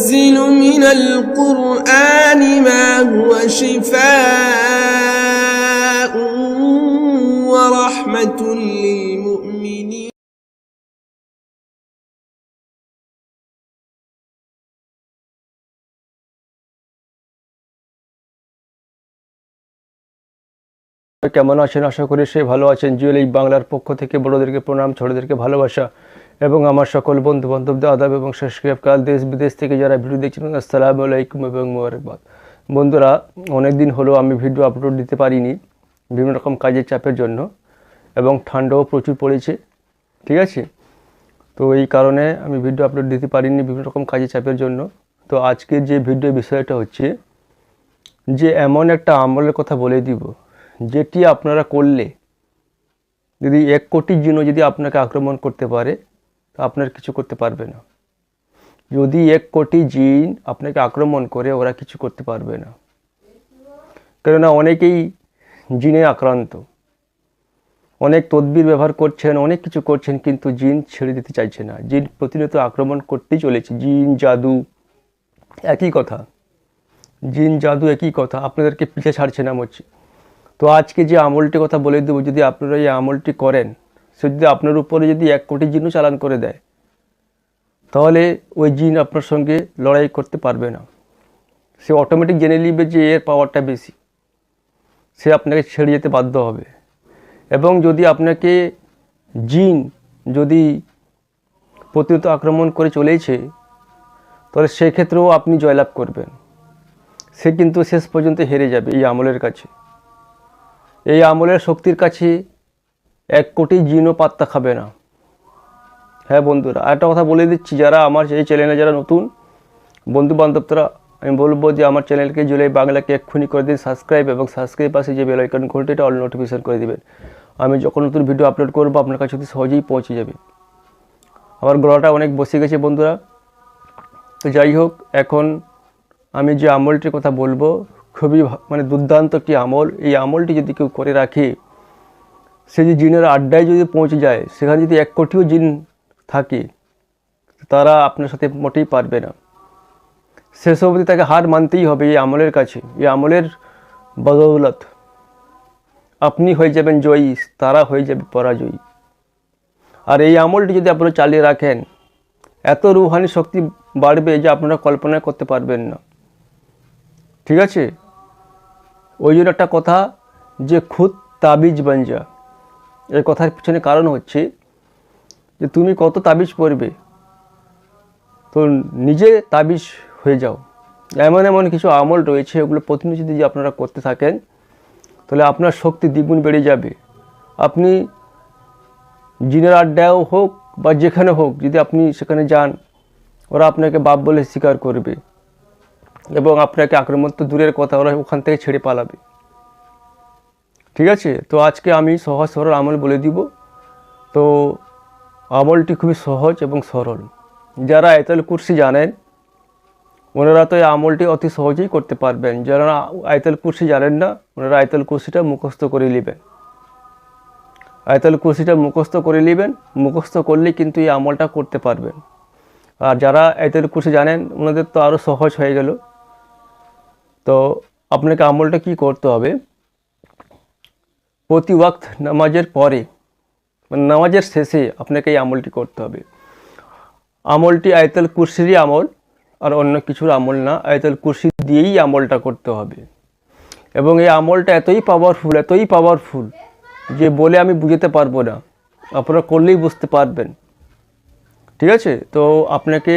ننزل من القرآن ما هو شفاء ورحمة للمؤمنين কেমন আছেন আশা করি সে ভালো আছেন জুয়েল এই বাংলার পক্ষ থেকে বড়োদেরকে প্রণাম ছোটদেরকে ভালোবাসা এবং আমার সকল বন্ধু বান্ধবদের আদাব এবং সাবস্ক্রাইব কাল দেশ বিদেশ থেকে যারা ভিডিও দেখছেন, আসসালামু আলাইকুম এবং মোবারকবাদ। বন্ধুরা অনেক দিন হলো আমি ভিডিও আপলোড দিতে পারিনি বিভিন্ন রকম কাজের চাপের জন্য এবং ঠান্ডাও প্রচুর পড়েছে, ঠিক আছে? তো এই কারণে আমি ভিডিও আপলোড দিতে পারিনি বিভিন্ন রকম কাজের চাপের জন্য। তো আজকের যে ভিডিও বিষয়টা হচ্ছে যে এমন একটা আমলের কথা বলে দিব, যেটি আপনারা করলে, যদি এক কোটি জিন যদি আপনাকে আক্রমণ করতে পারে তা আপনার কিছু করতে পারবে না। যদি এক কোটি জিন আপনাকে আক্রমণ করে, ওরা কিছু করতে পারবে না। কেননা অনেকেই জিনে আক্রান্ত। অনেক তদবির ব্যবহার করছেন, অনেক কিছু করছেন, কিন্তু জিন ছেড়ে দিতে চাইছে না। জিন প্রতিনিয়ত আক্রমণ করতেই চলেছে। জিন, জাদু, একই কথা। জিন, জাদু, একই কথা। আপনাদেরকে পিছিয়ে ছাড়ছে না মরছে। তো আজকে যে আমলটি কথা বলে দেবো, যদি আপনারা এই আমলটি করেন যদি আপনার উপরে যদি এক কোটি জিনও চালান করে দেয়, তাহলে ওই জিন আপনার সঙ্গে লড়াই করতে পারবে না। সে অটোমেটিক জেনে নিবে যে এর পাওয়ারটা বেশি। সে আপনাকে ছেড়ে যেতে বাধ্য হবে। এবং যদি আপনাকে জিন যদি প্রতিহত আক্রমণ করে চলেছে, তাহলে সেক্ষেত্রেও আপনি জয়লাভ করবেন। সে কিন্তু শেষ পর্যন্ত হেরে যাবে এই আমলের কাছে। এই আমলের শক্তির কাছে এক কোটি জিনও পাত্তা খাবে না। হ্যাঁ বন্ধুরা একটা কথা বলে দিচ্ছি, যারা আমার এই চ্যানেলে যারা নতুন বন্ধু বান্ধবরা আমি বলব যে আমার চ্যানেলকে জুলাই বাংলাকে এক্ষুনি করে দিন সাবস্ক্রাইব এবং সাবস্ক্রাইব পাশে যে বেলাইকন ঘন্টিটা অল নোটিফিকেশন করে দিবেন। আমি যখন নতুন ভিডিও আপলোড করব, আপনার কাছে অতি সহজেই পৌঁছে যাবে। আমার গলাটা অনেক বসে গেছে বন্ধুরা। তো যাই হোক, এখন আমি যে আমলটির কথা বলব, খুবই মানে দুর্দান্ত একটি আমল। এই আমলটি যদি কেউ করে রাখে সে যে জিনের আড্ডায় যদি পৌঁছে যায়, সেখানে যদি এক কোটিও জিন থাকে, তারা আপনার সাথে মোটেই পারবে না। শেষ অবধি তাকে হার মানতেই হবে এই আমলের কাছে, এই আমলের বদৌলত। আপনি হয়ে যাবেন জয়ী, তারা হয়ে যাবে পরাজয়ী। আর এই আমলটি যদি আপনারা চালিয়ে রাখেন, এত রুহানি শক্তি বাড়বে যে আপনারা কল্পনা করতে পারবেন না। ঠিক আছে? ওই জন্য একটা কথা, যে খুদ তাবিজ বাঞ্জা। এই কথার পিছনে কারণ হচ্ছে যে তুমি কত তাবিজ পড়বে, তো নিজে তাবিজ হয়ে যাও। এমন এমন কিছু আমল রয়েছে ওগুলো প্রতিনিয়ত যদি আপনারা করতে থাকেন, তাহলে আপনার শক্তি দ্বিগুণ বেড়ে যাবে। আপনি জিনের আড্ডায়ও হোক বা যেখানে হোক, যদি আপনি সেখানে যান, ওরা আপনাকে বাপ বলে স্বীকার করবে এবং আপনাকে আক্রমণ তো দূরের কথা, ওরা ওখান থেকে ছেড়ে পালাবে। ঠিক আছে? তো আজকে আমি সহজ সরল আমল বলে দিব। তো আমলটি খুবই সহজ এবং সরল। যারা আয়তাল কুরসি জানেন, ওনারা তো এই আমলটি অতি সহজেই করতে পারবেন। যারা আয়তাল কুরসি জানেন না, ওনারা আয়তাল কুরসিটা মুখস্থ করে নেবেন। আয়তাল কুরসিটা মুখস্থ করে নেবেন, মুখস্থ করলেই কিন্তু এই আমলটা করতে পারবেন। আর যারা আয়তাল কুরসি জানেন, ওনাদের তো আরও সহজ হয়ে গেল। তো আপনাকে আমলটা কি করতে হবে? প্রতি ওয়াক্ত নামাজের পরে মানে নামাজের শেষে আপনাকে এই আমলটি করতে হবে। আমলটি আয়তাল কুরসিরই আমল, আর অন্য কিছুর আমল না। আয়তাল কুরসি দিয়েই আমলটা করতে হবে। এবং এই আমলটা এতই পাওয়ারফুল এতই পাওয়ারফুল যে বলে আমি বুঝতে পারব না। আপনারা করলেই বুঝতে পারবেন। ঠিক আছে? তো আপনাকে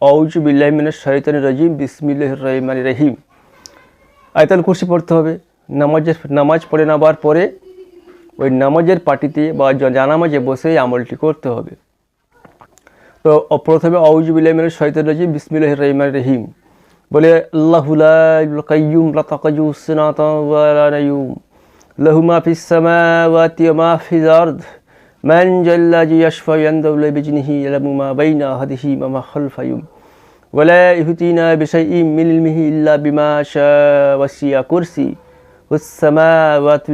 অউজ বিল্লাহমিনের শৈতানি রাজিম বিসমিল্লাহ রহমান রহিম। আয়তাল কুরসি পড়তে হবে। নামাজের, নামাজ পড়ে নেবার পরে ওই নামাজের পার্টিতে বা জ- জানামাজে বসে এই আমলটি করতে হবে তো অ- প্রথমে আউজ বিল্লাহমিনের শৈতান রাজিম বিসমিল্লাহ রহমান রহিম বলে আল্লাহু লা ইলাহা কাইয়ুম লা তাকাজু সিনাতা ওয়া লা নায়ুম লাহু মা ফিস সামাওয়াতি ওয়া মা ফিল আরদ মান জাল্লাজি ইয়াশফা ইয়ানদাউ লা বিজনিহি ইয়ালামু মা বাইনা আহাদিহি ওয়া মা খালফাহুম ولا يهتينا بشيء من علمه إلا بما شاء وسع كرسي উসামাওয়াতি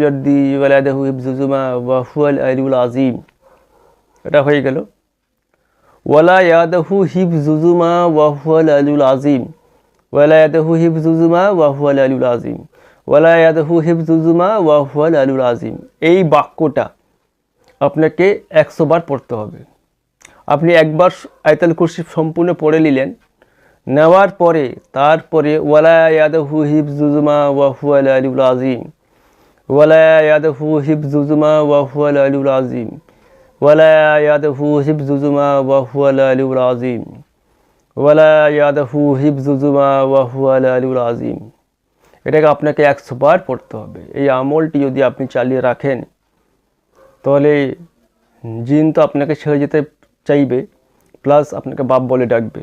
ওয়ালাদাহু ইবজুজুমা ওয়াহুয়াল আলিউল আজিম এটা হয়ে গেল। ওয়ালা ইয়াদাহু হিফজুজুমা ওয়াহুয়াল আলিউল আজিম ওয়ালা ইয়াদাহু হিফজুজুমা ওয়াহুয়াল আলিউল আজিম ওয়ালা ইয়াদাহু হিফজুজুমা ওয়াহুয়াল আলিউল আজিম এই বাক্যটা আপনাকে একশো বার পড়তে হবে। আপনি একবার আয়তাল কুরসি সম্পূর্ণ পড়ে নিলেন। নেওয়ার পরে, তারপরে, ওয়ালা ইয়াদাহু হিফজুজুমা ওয়াহুয়াল আলুল আজিম ওয়ালা ইয়াদাহু হিফজুজুমা ওয়াহুয়াল আলুল আজিম ওয়ালা ইয়াদাহু হিফজুজুমা ওয়াহুয়াল আলুল আজিম ইয়াদাহু হিফজুজুমা ওয়াহুয়াল আলুল আজিম এটাকে আপনাকে একশো বার পড়তে হবে। এই আমলটি যদি আপনি চালিয়ে রাখেন, তাহলে জিন তো আপনাকে ছেড়ে যেতে চাইবে, প্লাস আপনাকে বাপ বলে ডাকবে।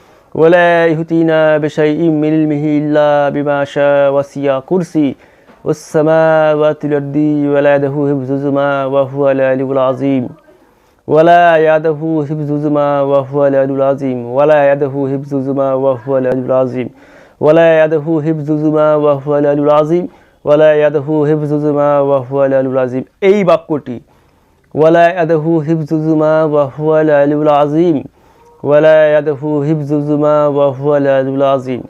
الذي يشفع ينظر بإذنه يعلم ما بين أحدهم وما خلفهم ولا يهتينا بشيء من علمه إلا بما شاء وسع كرسي والسماوات والأرض ولا يده حفظهما وهو العلي العظيم ولا يده حفظهما وهو العلي العظيم ولا يده حفظهما وهو العلي العظيم ولا يده حفظهما وهو العلي العظيم ولا يده حفظهما وهو العلي العظيم এই বাক্যটি ولا يده حفظهما وهو العلي العظيم আজিম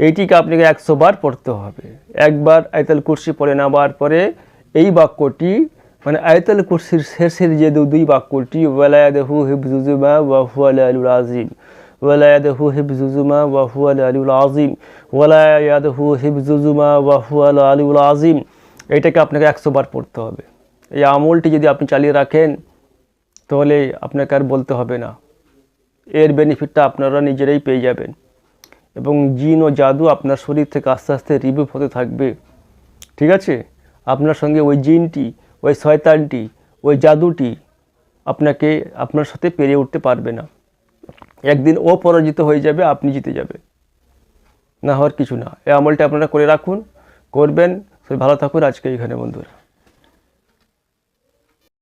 এইটিকে আপনাকে একশো বার পড়তে হবে। একবার আয়তাল কুরসি পড়ে নেওয়ার পরে এই বাক্যটি মানে আয়তাল কুরসির শেষের যে দুই বাক্যটি ওয়ালায়াদহু হিফজুজুমা ওয়াহুয়াল আলুল আজিম ওয়ালায়াদহু হিফজুজুমা ওয়াহুয়াল আলুল আজিম ওয়ালায়াদহু হিফজুজুমা ওয়াহুয়াল আলুল আজিম এটাকে আপনাকে একশো বার পড়তে হবে। এই আমলটি যদি আপনি চালিয়ে রাখেন, তাহলে আপনাকে আর বলতে হবে না। এর বেনিফিটটা আপনারা নিজেরাই পেয়ে যাবেন। এবং জিন ও জাদু আপনার শরীর থেকে আস্তে আস্তে রিমুভ হতে থাকবে। ঠিক আছে? আপনার সঙ্গে ওই জিনটি, ওই শয়তানটি, ওই জাদুটি আপনাকে, আপনার সাথে পেরিয়ে উঠতে পারবে না। একদিন ও পরাজিত হয়ে যাবে, আপনি জিতে যাবে না হওয়ার কিছু না। এই আমলটা আপনারা করে রাখুন, করবেন। ভালো থাকুন। আজকে এখানে বন্ধুরা।